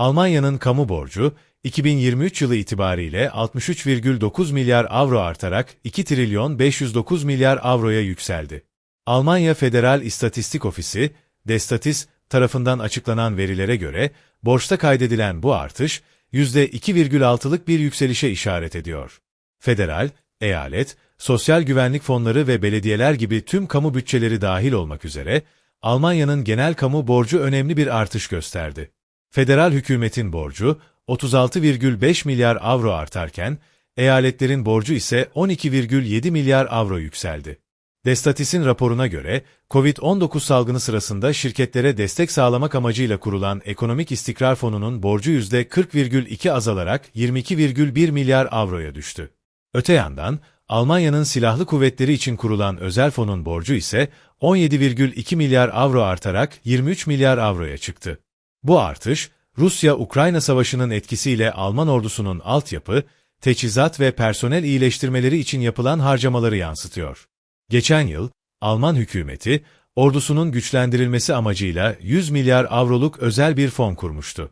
Almanya'nın kamu borcu, 2023 yılı itibariyle 63,9 milyar avro artarak 2 trilyon 509 milyar avroya yükseldi. Almanya Federal İstatistik Ofisi, Destatis tarafından açıklanan verilere göre, borçta kaydedilen bu artış, %2,6'lık bir yükselişe işaret ediyor. Federal, eyalet, sosyal güvenlik fonları ve belediyeler gibi tüm kamu bütçeleri dahil olmak üzere, Almanya'nın genel kamu borcu önemli bir artış gösterdi. Federal hükümetin borcu 36,5 milyar avro artarken, eyaletlerin borcu ise 12,7 milyar avro yükseldi. Destatis'in raporuna göre, COVID-19 salgını sırasında şirketlere destek sağlamak amacıyla kurulan Ekonomik İstikrar Fonu'nun borcu %40,2 azalarak 22,1 milyar avroya düştü. Öte yandan, Almanya'nın silahlı kuvvetleri için kurulan özel fonun borcu ise 17,2 milyar avro artarak 23 milyar avroya çıktı. Bu artış, Rusya-Ukrayna savaşının etkisiyle Alman ordusunun altyapı, teçhizat ve personel iyileştirmeleri için yapılan harcamaları yansıtıyor. Geçen yıl, Alman hükümeti, ordusunun güçlendirilmesi amacıyla 100 milyar avroluk özel bir fon kurmuştu.